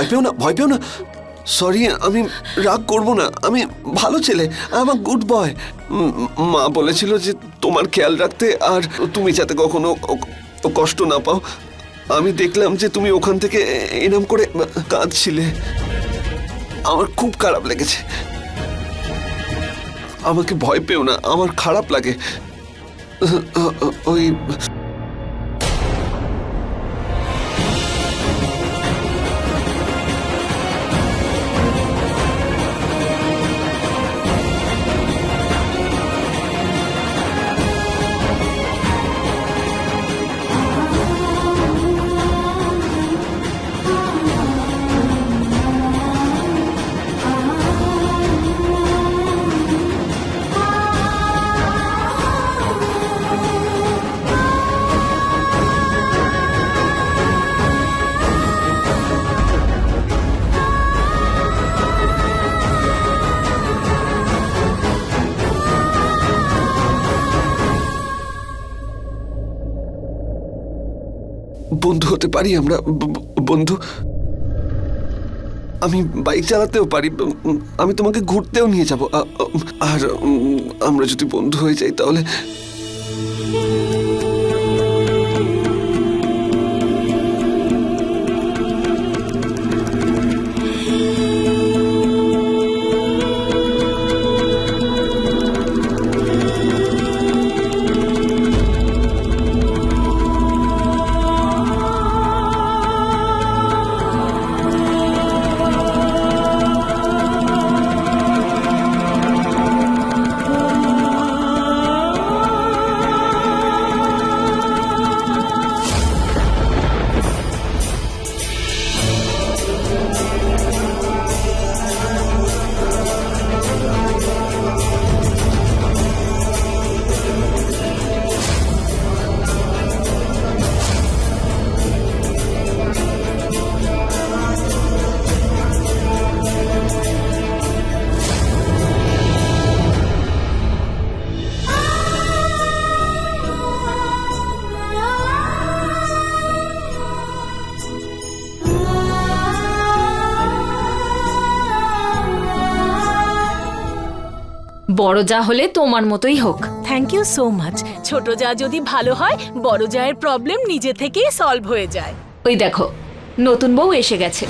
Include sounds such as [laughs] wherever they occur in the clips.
ভয় পেও না, ভয় পেও না। সরি আমি রাগ করব না। আমি ভালো ছেলে আমার গুড বয় মা বলেছিল যে তোমার খেয়াল রাখতে আর তুমি যাতে কখনো কষ্ট না পাও। আমি দেখলাম যে তুমি ওখান থেকে এরম করে কাঁদছিলে। আমার খুব খারাপ লেগেছে। আমাকে ভয় পেও না, আমার খারাপ লাগে। ওই বন্ধু হতে পারি আমরা? বন্ধু? আমি বাইক চালাতেও পারি আমি তোমাকে ঘুরতেও নিয়ে যাব। আর আমরা যদি বন্ধু হয়ে যাই তাহলে বড় যা হলে তোমার মতোই হোক। থ্যাংক ইউ সো মাচ ছোট যা যদি ভালো হয় বড় জায়ের প্রবলেম নিজে থেকেই সলভ হয়ে যায়। ওই দেখো নতুন বউ এসে গেছে।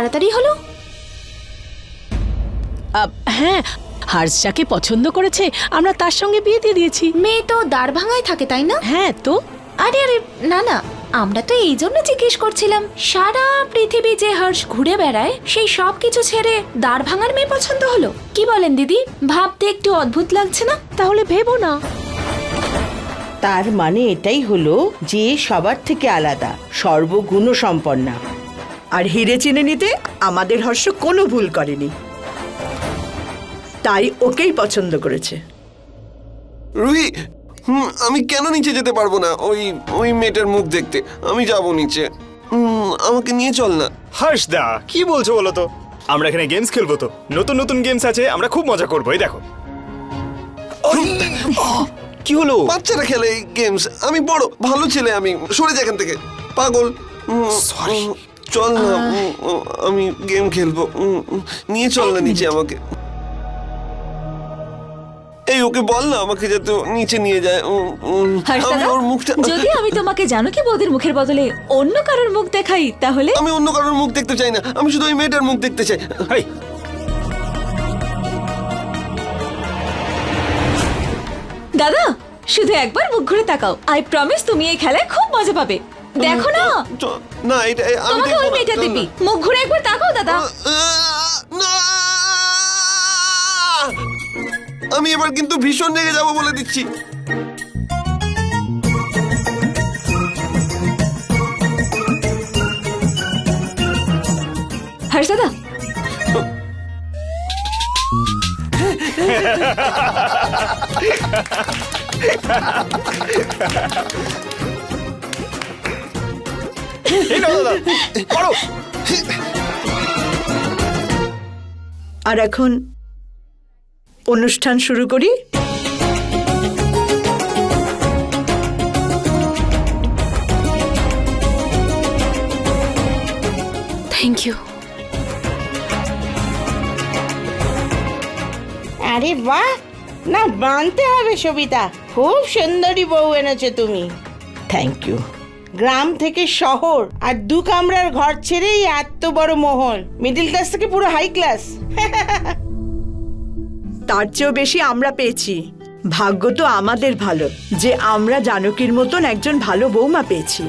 তাড়াতাড়ি হলো। হ্যাঁ হার্স যাকে পছন্দ করেছে আমরা তার সঙ্গে বিয়ে দিয়ে দিয়েছি। মেয়ে তো দাঁড় ভাঙায় থাকে তাই না? হ্যাঁ তো? আরে আরে না না আমরা তো এই জন্য জিজ্ঞেস করছিলাম সারা পৃথিবী যে হর্ষ ঘুরে বেড়ায় সেই সব কিছু ছেড়ে দাঁড় ভাঙার মেয়ে পছন্দ হলো। কি বলেন দিদি? ভাবতে একটু অদ্ভুত লাগছে না? তাহলে ভেবো না। তার মানে এটাই হলো যে সবার থেকে আলাদা সর্বগুণ সম্পন্না আর হিরে চিনে নিতে আমাদের হর্ষ কোনো ভুল করেনি। তাই ওকেই পছন্দ করেছে। রুহি হুম, আমি কেন নিচে যেতে পারব না? ওই ওই মেয়েটার মুখ দেখতে। আমি যাব নিচে। হুম, আমাকে নিয়ে চল না। হর্ষদা কি বলছো বলো তো? আমরা এখানে গেমস খেলব তো। নতুন নতুন গেমস আছে আমরা খুব মজা করব এই দেখো। কি হলো? বাচ্চারা খেলে এই গেমস আমি বড় ভালো ছেলে আমি। সরে যা এখান থেকে। পাগল. উম, চল না আমি গেম খেলব নিয়ে চল না নিচে আমাকে। এই ওকে বল না আমাকে যাতে নিচে নিয়ে যায় উম, উম, আমি ওর মুখটা যদি আমি তোমাকে জানো কি বৌদির মুখের বদলে অন্য কারোর মুখ দেখাই তাহলে? আমি অন্য কারোর মুখ দেখতে চাই না আমি শুধু ওই মেয়েটার মুখ দেখতে চাই। হেই, দাদা শুধু একবার মুখ ঘুরে তাকাও। আই প্রমিস তুমি এই খেলায় খুব মজা পাবে। দেখো না চ- না এটা এ- আমি তোমাকে দেখব ওই না। মেয়েটা না। দিবি মুখ ঘুরে একবার তাকাও দাদা আহ, না! আমি এবার কিন্তু ভীষণ রেগে যাব বলে দিচ্ছি হর্ষ দাদা [laughs] এই নাও দাদা করো আর এখন অনুষ্ঠান শুরু করি। থ্যাংক ইউ আরে বাহ! না মানতে হবে সবিতা। খুব সুন্দরী বউ এনেছো তুমি। থ্যাংক ইউ গ্রাম থেকে শহর আর দু কামরার ঘর ছেড়েই এত বড় মহল। মিডিল ক্লাস থেকে পুরো হাই ক্লাস [laughs] তার চেয়েও বেশি আমরা পেয়েছি। ভাগ্য তো আমাদের ভালো, যে আমরা জানকীর মতন একজন ভালো বৌমা পেয়েছি।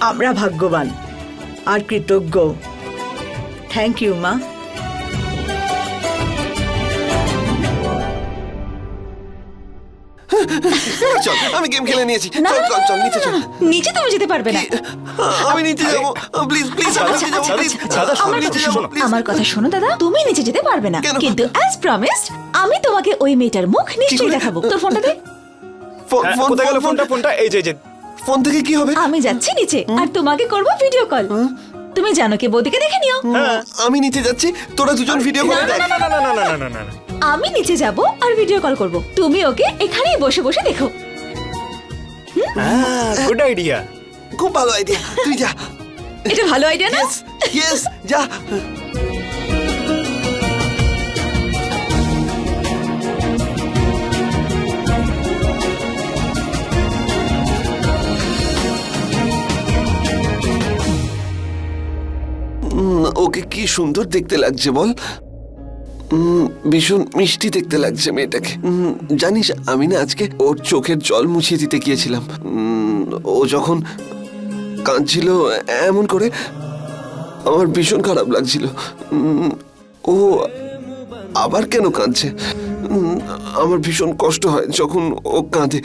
আমরা ভাগ্যবান আর কৃতজ্ঞ। থ্যাংক ইউ মা। চল আমি গেম খেলে নিয়েছি। চল চল চল নিচে চল। নিচে তুমি যেতে পারবে না। আমি নিচে যাব। প্লিজ প্লিজ আমি নিচে যাব প্লিজ দাদা, শোনো, নিচে শোনো। আমার কথা শোনো দাদা তুমি নিচে যেতে পারবে না। কিন্তু অ্যাজ প্রমিসড আমি তোমাকে ওই মেয়েটার মুখ নিশ্চয়ই দেখাবো। তোর ফোনটা দে। ফোন হ্যাঁ, কোথায় গেল ফোনটা? ফোনটা? এই যে যে। ফোন থেকে কি হবে? আমি যাচ্ছি নিচে আর তোমাকে করব ভিডিও কল তুমি জানো কে বৌদিকে দেখে নিও। আমি নিচে যাচ্ছি তোরা দুজন ভিডিও কল না না না না না না না না। আমি নিচে যাব আর ভিডিও কল করব। তুমি ওকে এখানেই বসে বসে দেখো। গুড আইডিয়া খুব ভালো আইডিয়া তুই যা। এটা ভালো আইডিয়া না? ইয়েস ইয়েস যা। ওকে কি সুন্দর দেখতে লাগছে বল। ভীষণ মিষ্টি দেখতে লাগছে মেয়েটাকে। জানিস, আমি না আজকে ওর চোখের জল মুছিয়ে দিতে গিয়েছিলাম। ও যখন কাঁদছিল এমন করে আমার ভীষণ খারাপ লাগছিল। ও আবার কেন কাঁদছে? আমার ভীষণ কষ্ট হয় যখন ও কাঁদে।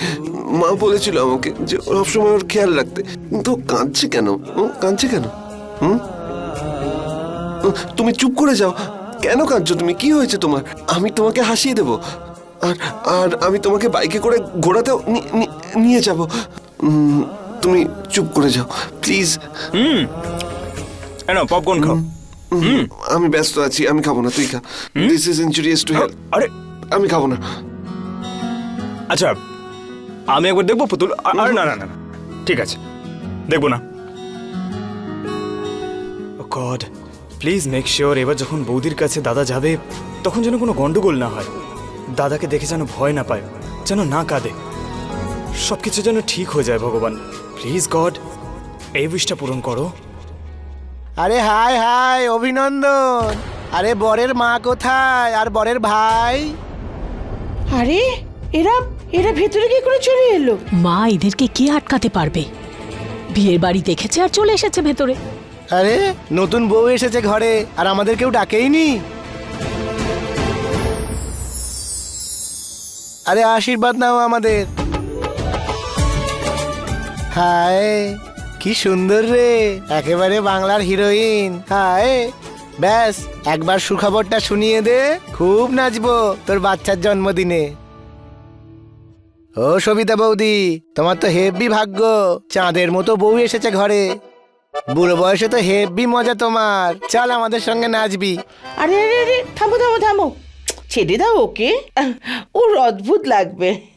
মা বলেছিল আমাকে যে সবসময় ওর খেয়াল রাখতে। কিন্তু কাঁদছে কেন? ও কাঁদছে কেন? হুম? তুমি চুপ করে যাও। কেন কাঁদছো তুমি? কি হয়েছে তোমার? আমি তোমাকে হাসিয়ে দেব। আর আর আমি তোমাকে বাইকে করে ঘোরাতেও নিয়ে যাব। তুমি চুপ করে যাও প্লিজ। এনো পপকর্ন খাও। আমি ব্যস্ত আছি আমি খাব না তুই খা। This is injurious to health আরে। আমি খাব না। আচ্ছা আমি একবার দেখব পুতুল? আরে না না না না। ঠিক আছে। দেখব না। গড প্লিজ মেক শিওর এবার যখন বৌদির কাছে দাদা যাবে তখন যেন কোনো গন্ডগোল না হয়। দাদাকে দেখে যেন ভয় না পায় যেন না কাঁদে। সব কিছু যেন ঠিক হয়ে যায় ভগবান। প্লিজ গড এই উইশটা পূরণ করো। আরে হাই হাই অভিনন্দন। আরে বরের মা কোথায়? আর বরের ভাই? আরে এরা এরা ভেতরে কি করে চলে এলো। মা এদেরকে কে আটকাতে পারবে? বিয়ের বাড়ি দেখেছে আর চলে এসেছে ভেতরে। আরে, নতুন বউ এসেছে ঘরে, আর আমাদের কেউ ডাকেইনি আরে, আশীর্বাদ নাও আমাদের। হায়, কি সুন্দর রে, একেবারে বাংলার হিরোইন। হায়, ব্যাস, একবার সুখবরটা শুনিয়ে দে, খুব নাচবো তোর বাচ্চার জন্মদিনে। ও সবিতা বৌদি, তোমার তো হেব্বি ভাগ্য, চাঁদের মতো বউ এসেছে ঘরে। বুড়ো বয়সে তো হেভি মজা তোমার। চল আমাদের সঙ্গে নাচবি। আরে আরে আরে, থামো থামো থামো। ছেড়ে দাও ওকে। ওর অদ্ভুত লাগবে।